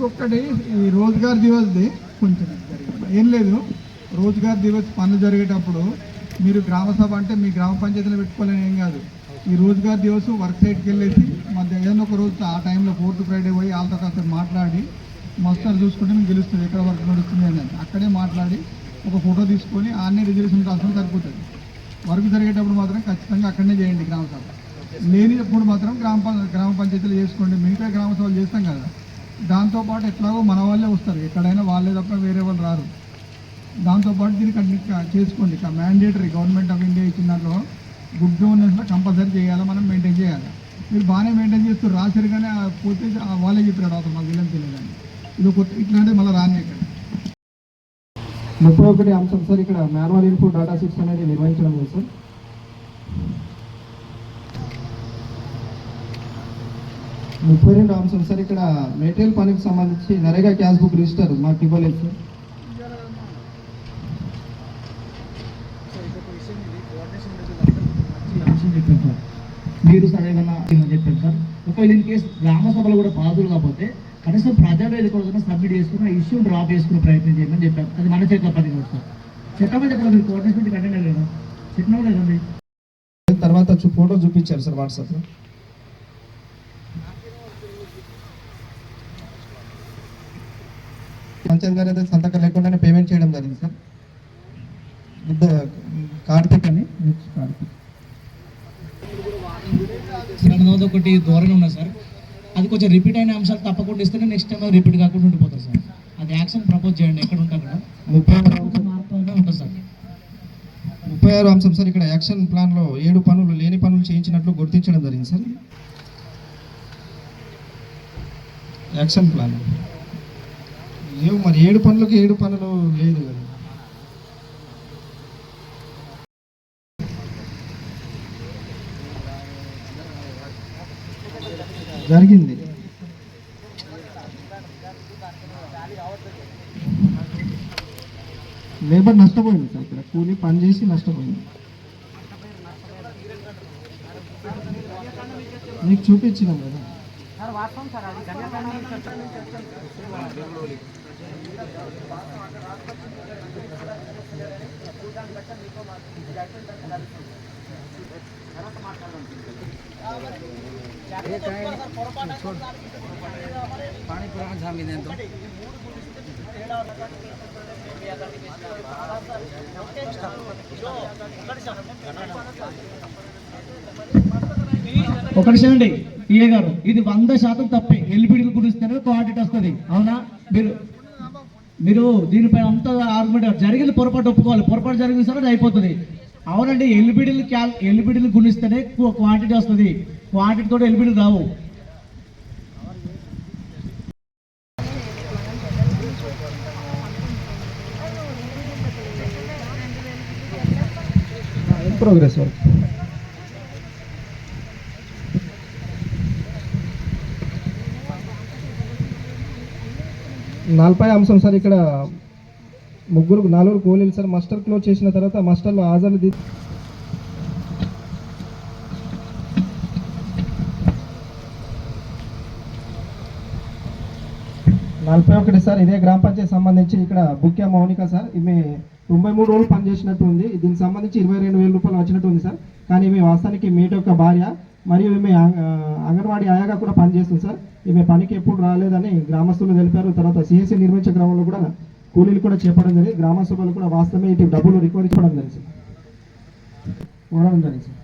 ఇంకొకటి ఈ రోజ్గార్ దివస్ది కొంచెం ఏం లేదు రోజ్గార్ దివస్ పనులు జరిగేటప్పుడు మీరు గ్రామ సభ అంటే మీ గ్రామ పంచాయతీలో పెట్టుకోవాలని ఏం కాదు. ఈ రోజ్గార్ దివస్ వర్క్ సైట్కి వెళ్ళేసి మధ్య ఏదైనా ఒక రోజు ఆ టైంలో ఫోర్త్ ఫ్రైడే పోయి వాళ్ళతో కాస్త మాట్లాడి మస్తారు చూసుకుంటే మీకు గెలుస్తుంది ఎక్కడ వర్క్ నడుస్తుంది అనేది అక్కడే మాట్లాడి ఒక ఫోటో తీసుకొని ఆన్నే రిజర్వేషన్ రాసుకుని సరిపోతుంది. వర్క్ జరిగేటప్పుడు మాత్రం ఖచ్చితంగా అక్కడనే చేయండి గ్రామ సభ. లేనిప్పుడు మాత్రం గ్రామ గ్రామ పంచాయతీలు చేసుకోండి. మిగతా గ్రామ సభలు చేస్తాం కదా. దాంతోపాటు ఎట్లాగో మన వాళ్ళే వస్తారు. ఎక్కడైనా వాళ్ళే తప్ప వేరే వాళ్ళు రారు. దాంతోపాటు దీన్ని కంటిన్యూ చేసుకోండి. ఇక మ్యాండేటరీ గవర్నమెంట్ ఆఫ్ ఇండియా ఇచ్చిన దాంట్లో గుడ్ గవర్నెన్స్లో కంపల్సరీ చేయాలి? మనం మెయింటైన్ చేయాలి? మీరు బాగానే మెయింటైన్ చేస్తారు రాశారు కానీ ఆ పోతే వాళ్ళే చెప్పారు అసలు మాకు వీళ్ళని తెలియదని. ఇది కొత్త ఇట్లాంటిది మళ్ళీ రాని ఇక్కడ ముప్పై ఒకటి అంశం సార్. ఇక్కడ మాన్యువల్ ఇన్పుట్ డేటా సిక్స్ అనేది నిర్వహించడం లేదు సార్. ముప్పై రెండు అంశం సార్ ఇక్కడ మెటీరియల్ పనికి సంబంధించి నరేగా క్యాష్ బుక్ రిజిస్టర్ మాకు ఇవ్వలేదు సార్. అంశం సార్ మీరు సరైన చెప్పాను సార్. ఒకవేళ ఇన్ కేసు గ్రామ సభలు కూడా పాదులు కాకపోతే కనీసం ప్రజావేదిక సబ్మిట్ చేసుకుని ఆ ఇష్యూ డ్రాప్ చేసుకునే ప్రయత్నం చేయమని చెప్పాను అది మన చేతిలో పని కాదు సార్. చెప్పమని చెప్పాలి మీరు కోఆర్డినేషన్ కంటే లేదా చెప్పినా లేదండి తర్వాత ఫోటో చూపించారు సార్ వాట్సాప్లో. పంచాయత్ గారు అయితే సంతకం లేకుండానే పేమెంట్ చేయడం జరిగింది సార్. కార్తిక్ అని కార్తిక్ ఒకటి ధోరణి ఉన్నది సార్. అది కొంచెం రిపీట్ అయిన అంశాలు తప్పకుండా ఇస్తేనే నెక్స్ట్ టైం రిపీట్ కాకుండా ఉండిపోతుంది సార్. అది యాక్షన్ ప్రపోజ్ చేయండి ఎక్కడ ఉంటే అక్కడ ముప్పై ఉంటుంది సార్. ముప్పై ఆరు అంశం సార్ ఇక్కడ యాక్షన్ ప్లాన్లో ఏడు పనులు లేని పనులు చేయించినట్లు గుర్తించడం జరిగింది సార్. యాక్షన్ ప్లాన్ ఏమో మరి ఏడు పనులకు ఏడు పనులు లేదు కదా. జరిగింది. లేబర్ నష్టపోయింది సార్ ఇక్కడ. కూలీ పని చేసి నష్టపోయింది. మీకు చూపించినాం కదా. ఒకటి చూడండి పిఏ గారు ఇది వంద శాతం తప్పే. ఎల్బిడిలు గురిస్తేనే క్వాంటిటీ వస్తుంది. అవునా? మీరు మీరు దీనిపై అంతా ఆర్గ్యుమెంట్ జరిగింది పొరపాటు ఒప్పుకోవాలి. పొరపాటు జరిగింది సరే అయిపోతుంది. అవునండి ఎల్బిడీలు క్యాల్ ఎల్బిడీలు గుణిస్తేనే క్వాంటిటీ వస్తుంది. క్వాంటిటీ కూడా ఎల్బిడీలు రావు. ప్రోగ్రెస్ వరకు నలభై అంశం సార్ ఇక్కడ ముగ్గురు నలుగురు కూలీలు సార్. మస్టర్ క్లోజ్ చేసిన తర్వాత మస్టర్లో హాజరు ది నలభై ఒకటి సార్ ఇదే గ్రామ పంచాయతీ సంబంధించి ఇక్కడ బుక్యా మౌనిక సార్. ఈమె తొంభై మూడు రోజులు పనిచేసినట్టు ఉంది. దీనికి సంబంధించి ఇరవై రెండు వేల రూపాయలు వచ్చినట్టు ఉంది సార్. కానీ ఈమె వాస్తవానికి మీట యొక్క భార్య. మరియు ఈమె ఆ, అంగన్వాడీ ఆయాగా కూడా పనిచేస్తుంది సార్. ఈమె పనికి ఎప్పుడు రాలేదని గ్రామస్తులు తెలిపారు. తర్వాత సిఎస్సి నిర్మించే క్రమంలో కూడా కూలీలు కూడా చేపడం జరిగింది. గ్రామ సభలు కూడా వాస్తవమే ఇటు డబ్బులు రికవరీ చేయడం జరిగింది సార్. కోరడం జరిగింది సార్.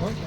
ఓకే